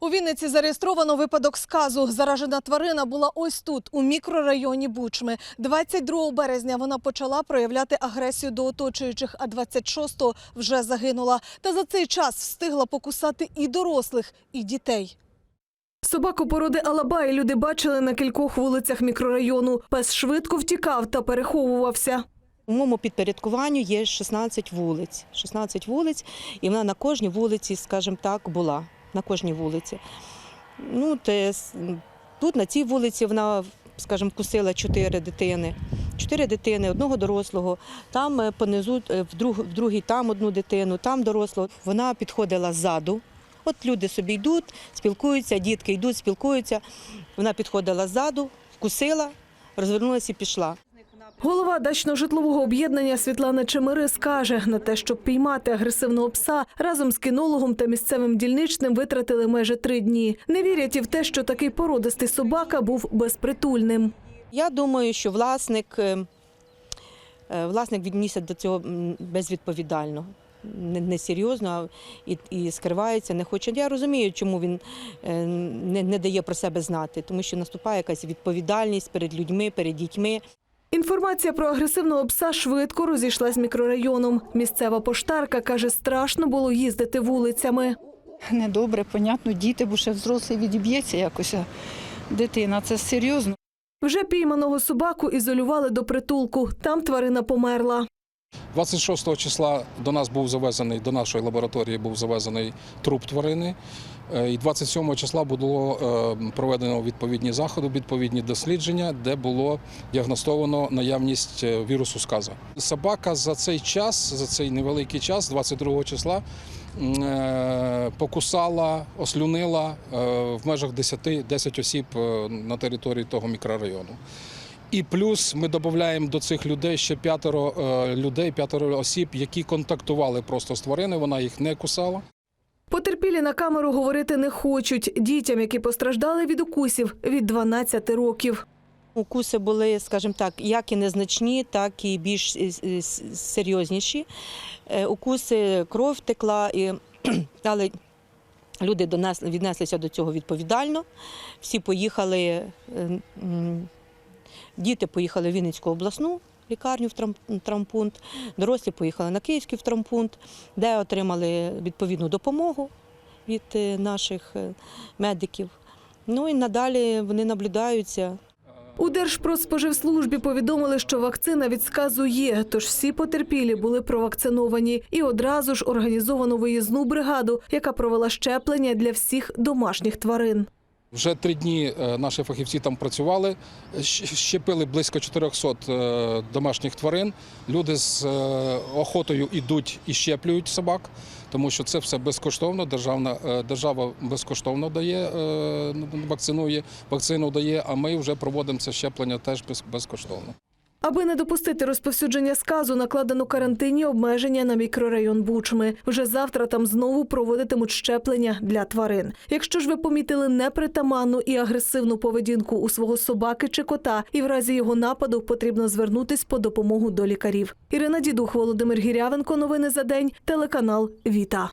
У Вінниці зареєстровано випадок сказу. Заражена тварина була ось тут, у мікрорайоні Бучми. 22 березня вона почала проявляти агресію до оточуючих, а 26-го вже загинула. Та за цей час встигла покусати і дорослих, і дітей. Собаку породи Алабай люди бачили на кількох вулицях мікрорайону. Пес швидко втікав та переховувався. У моєму підпорядкуванню є 16 вулиць. 16 вулиць, і вона на кожній вулиці, скажімо так, була. На кожній вулиці. Ну, те, тут на цій вулиці вона, скажімо, вкусила чотири дитини. Чотири дитини, одного дорослого. Там е, понизу, е, в, друг, в другій там одну дитину, там дорослого. Вона підходила ззаду. От люди собі йдуть, спілкуються, дітки йдуть, спілкуються. Вона підходила ззаду, вкусила, розвернулася і пішла. Голова дачно-житлового об'єднання Світлана Чемирис каже, на те, щоб піймати агресивного пса, разом з кінологом та місцевим дільничним витратили майже три дні. Не вірять і в те, що такий породистий собака був безпритульним. Я думаю, що власник, е, е, власник віднісся до цього безвідповідально. не- Несерйозно і, і скривається, не хоче. Я розумію, чому він е, не, не дає про себе знати, тому що наступає якась відповідальність перед людьми, перед дітьми. Інформація про агресивного пса швидко розійшлась мікрорайоном. Місцева поштарка каже, страшно було їздити вулицями. недобре, понятно, діти, бо ще взрослий відіб'ється якось. а Дитина, це серйозно. Вже пійманого собаку ізолювали до притулку. Там тварина померла. 26 числа до нас був завезений, до нашої лабораторії був завезений труп тварини. Е, І 27 числа було е, проведено відповідні заходи, відповідні дослідження, де було діагностовано наявність е, вірусу сказа. Собака за цей час, за цей невеликий час, 22 числа, покусала, ослюнила в межах 10, 10 осіб на території того мікрорайону. І плюс ми додаємо до цих людей ще п'ятеро е, людей, п'ятеро осіб, які контактували просто з твариною, вона їх не кусала. Потерпілі на камеру говорити не хочуть. Дітям, які постраждали від укусів, від 12 років. Укуси були, скажімо так, як і незначні, так і більш е, е, серйозніші. Укуси, кров текла, і, але люди до нас віднеслися до цього відповідально. Всі поїхали, діти поїхали в Вінницьку обласну лікарню в травмпункт, дорослі поїхали на Київський в травмпункт, де отримали відповідну допомогу від е, наших е, медиків. Ну і надалі вони наблюдаються. У Держпродспоживслужбі повідомили, що вакцина від сказу є, тож всі потерпілі були провакциновані. І одразу ж організовано виїзну бригаду, яка провела щеплення для всіх домашніх тварин. Вже три дні е, наші фахівці там працювали, щепили близько 400 е, домашніх тварин. Люди з е, охотою йдуть і щеплюють собак, тому що це все безкоштовно. Державна держава безкоштовно дає, вакцинує, вакцину дає. А ми вже проводимо це щеплення теж безкоштовно. Аби не допустити розповсюдження сказу, накладено карантинні обмеження на мікрорайон Бучми. Вже завтра там знову проводитимуть щеплення для тварин. Якщо ж ви помітили непритаманну і агресивну поведінку у свого собаки чи кота, і в разі його нападу потрібно звернутись по допомогу до лікарів. Ірина Дідух, Володимир Гірявенко. Новини за день. Телеканал Віта.